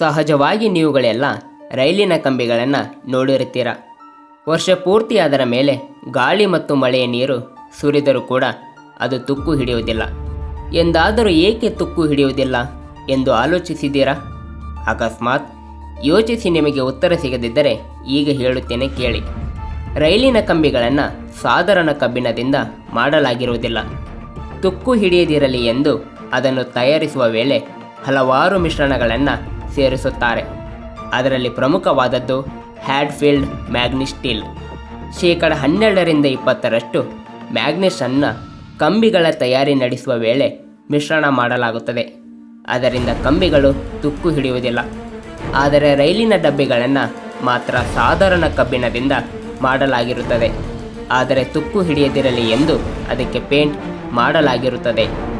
ಸಹಜವಾಗಿ ನೀವುಗಳೆಲ್ಲ ರೈಲಿನ ಕಂಬಿಗಳನ್ನು ನೋಡಿರುತ್ತೀರ? ವರ್ಷ ಪೂರ್ತಿ ಅದರ ಮೇಲೆ ಗಾಳಿ ಮತ್ತು ಮಳೆಯ ನೀರು ಸುರಿದರೂ ಕೂಡ ಅದು ತುಕ್ಕು ಹಿಡಿಯುವುದಿಲ್ಲ. ಎಂದಾದರೂ ಏಕೆ ತುಕ್ಕು ಹಿಡಿಯುವುದಿಲ್ಲ ಎಂದು ಆಲೋಚಿಸಿದ್ದೀರಾ? ಅಕಸ್ಮಾತ್ ಯೋಚಿಸಿ ನಿಮಗೆ ಉತ್ತರ ಸಿಗದಿದ್ದರೆ ಈಗ ಹೇಳುತ್ತೇನೆ ಕೇಳಿ. ರೈಲಿನ ಕಂಬಿಗಳನ್ನು ಸಾಧಾರಣ ಕಬ್ಬಿಣದಿಂದ ಮಾಡಲಾಗಿರುವುದಿಲ್ಲ. ತುಕ್ಕು ಹಿಡಿಯದಿರಲಿ ಎಂದು ಅದನ್ನು ತಯಾರಿಸುವ ವೇಳೆ ಹಲವಾರು ಮಿಶ್ರಣಗಳನ್ನು ಸೇರಿಸುತ್ತಾರೆ. ಅದರಲ್ಲಿ ಪ್ರಮುಖವಾದದ್ದು ಹ್ಯಾಡ್ಫೀಲ್ಡ್ ಮ್ಯಾಗ್ನಿಸ್ಟೀಲ್ ಶೇಕಡ ಹನ್ನೆರಡರಿಂದ ಇಪ್ಪತ್ತರಷ್ಟು ಮ್ಯಾಗ್ನಿಸನ್ನ ಕಂಬಿಗಳ ತಯಾರಿ ನಡೆಸುವ ವೇಳೆ ಮಿಶ್ರಣ ಮಾಡಲಾಗುತ್ತದೆ. ಅದರಿಂದ ಕಂಬಿಗಳು ತುಕ್ಕು ಹಿಡಿಯುವುದಿಲ್ಲ. ಆದರೆ ರೈಲಿನ ಡಬ್ಬಿಗಳನ್ನು ಮಾತ್ರ ಸಾಧಾರಣ ಕಬ್ಬಿಣದಿಂದ ಮಾಡಲಾಗಿರುತ್ತದೆ. ಆದರೆ ತುಕ್ಕು ಹಿಡಿಯದಿರಲಿ ಎಂದು ಅದಕ್ಕೆ ಪೇಂಟ್ ಮಾಡಲಾಗಿರುತ್ತದೆ.